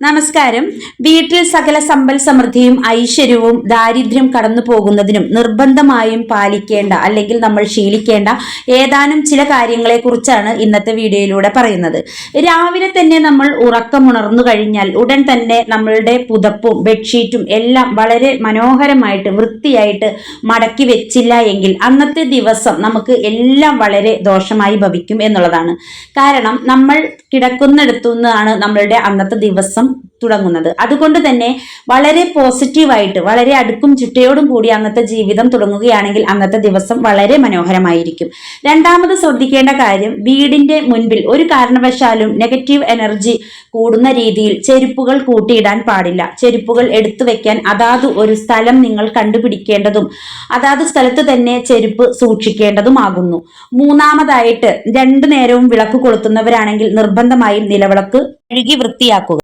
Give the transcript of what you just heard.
നമസ്കാരം. വീട്ടിൽ സകല സമ്പൽ സമൃദ്ധിയും ഐശ്വര്യവും ദാരിദ്ര്യം കടന്നു പോകുന്നതിനും നിർബന്ധമായും പാലിക്കേണ്ട അല്ലെങ്കിൽ നമ്മൾ ശീലിക്കേണ്ട ഏതാനും ചില കാര്യങ്ങളെ കുറിച്ചാണ് ഇന്നത്തെ വീഡിയോയിലൂടെ പറയുന്നത്. രാവിലെ തന്നെ നമ്മൾ ഉറക്കമുണർന്നു കഴിഞ്ഞാൽ ഉടൻ തന്നെ നമ്മളുടെ പുതപ്പും ബെഡ്ഷീറ്റും എല്ലാം വളരെ മനോഹരമായിട്ട് വൃത്തിയായിട്ട് മടക്കി വെച്ചില്ല എങ്കിൽ അന്നത്തെ ദിവസം നമുക്ക് എല്ലാം വളരെ ദോഷമായി ഭവിക്കും എന്നുള്ളതാണ്. കാരണം നമ്മൾ കിടക്കുന്നിടത്തു നിന്നാണ് നമ്മളുടെ അന്നത്തെ ദിവസം തുടങ്ങുന്നത്. അതുകൊണ്ട് തന്നെ വളരെ പോസിറ്റീവായിട്ട് വളരെ അടുക്കും ചിട്ടയോടും കൂടി അന്നത്തെ ജീവിതം തുടങ്ങുകയാണെങ്കിൽ അന്നത്തെ ദിവസം വളരെ മനോഹരമായിരിക്കും. രണ്ടാമത് ശ്രദ്ധിക്കേണ്ട കാര്യം വീടിന്റെ മുൻപിൽ ഒരു കാരണവശാലും നെഗറ്റീവ് എനർജി കൂടുന്ന രീതിയിൽ ചെരുപ്പുകൾ കൂട്ടിയിടാൻ പാടില്ല. ചെരുപ്പുകൾ എടുത്തു വെക്കാൻ അതാത് ഒരു സ്ഥലം നിങ്ങൾ കണ്ടുപിടിക്കേണ്ടതും അതാത് സ്ഥലത്ത് തന്നെ ചെരുപ്പ് സൂക്ഷിക്കേണ്ടതുമാകുന്നു. മൂന്നാമതായിട്ട് രണ്ടു നേരവും വിളക്ക് കൊളുത്തുന്നവരാണെങ്കിൽ നിർബന്ധമായും നിലവിളക്ക് കഴുകി വൃത്തിയാക്കുക.